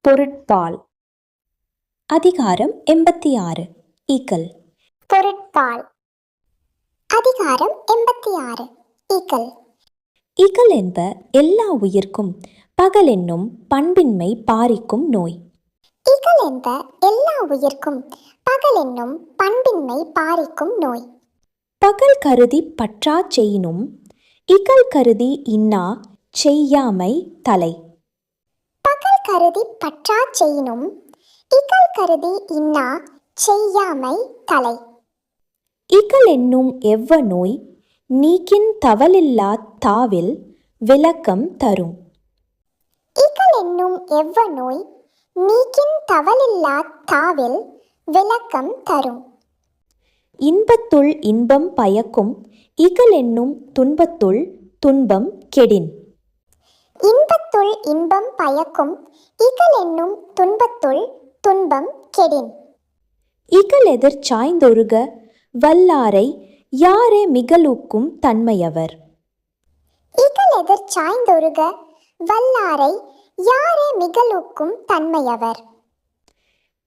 பொருட்பால். அதிகாரம் எண்பத்தி ஆறு ஈக்கல் பொருட்பால். அதிகாரம் எண்பத்தி ஆறு ஈக்கல் ஈக்கல் என்ப எல்லா உயிர்க்கும் பகல் என்னும் பண்பின்மை பாரிக்கும் நோய். இகல் என்ப எல்லா உயிர்க்கும் பகல் என்னும் பண்பின்மை பாரிக்கும் நோய். பகல் கருதி பற்றா செய்யினும் இகல் கருதி இன்னா செய்யாமை தலை. பகல் கருதி பற்றா செய்யினும் இகல் கருதி இன்னா செய்யாமை தலை. இகல் என்னும் எவ்வ நோய் நீக்கின் தவலில்லா தாவில் விளக்கம் தரும். இகல் என்னும் எவ்வ நோய் நீக்கின் தவலில்லா தாவில் விளக்கம் தரும். இன்பத்துள் இன்பம் பயக்கும் இகல் என்னும் துன்பத்துள் துன்பம் கெடின். இன்பத்துள் இன்பம் பயக்கும் இகல் என்னும் துன்பத்துள் துன்பம் கெடின். இகல் எதிர் சாய்ந்தொருக வல்லாரை யாரே மிகலூக்கும் தன்மையவர். இகல் எதிர் சாய்ந்தொருக வல்லாரை யாரே மிகலூக்கும் தன்மையவர்?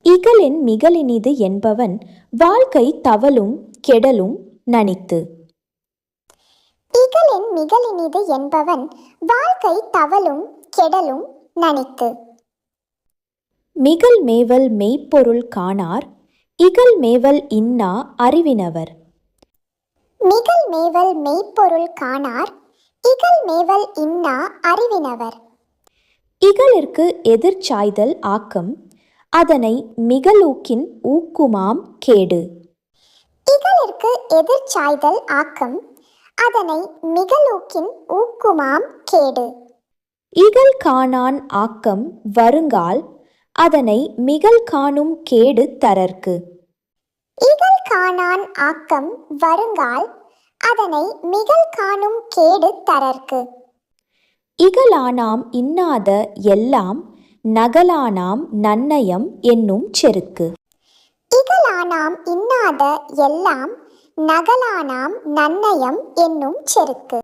இகலின் மிகலினிது என்பவன் வாழ்க்கை தவலும் கெடலும் நனித்து. இகலின் மிகலினிது என்பவன் வாழ்க்கை தவலும் கெடலும் நனித்து. மிகல் மேவல் மெய்ப்பொருள் காணார் இகல் மேவல் இன்னா அறிவினவர். மிகல் மேவல் மெய்ப்பொருள் காணார் இகல் மேவல் இன்னா அறிவினவர். இகலிற்கு எதிர்ச்சாய்தல் ஆக்கம் அதனை மிகலூக்கின் ஊக்குமாம் கேடு. இகலிற்கு எதிர்ச்சாய்தல் ஆக்கம் அதனை மிகலூக்கின் ஊக்குமாம் கேடு. இகல் காணான் ஆக்கம் வருங்கால் அதனை மிகல் காணும் கேடு தரற்கு. இகல் காணான் ஆக்கம் வருங்கால் அதனை மிகல் காணும் கேடு தரற்கு. இகலானாம் இன்னாத எல்லாம் நகலானாம் நன்னயம் என்னும் செருக்கு. இகலானாம் இன்னாத எல்லாம் நகலானாம் நன்னயம் என்னும் செருக்கு.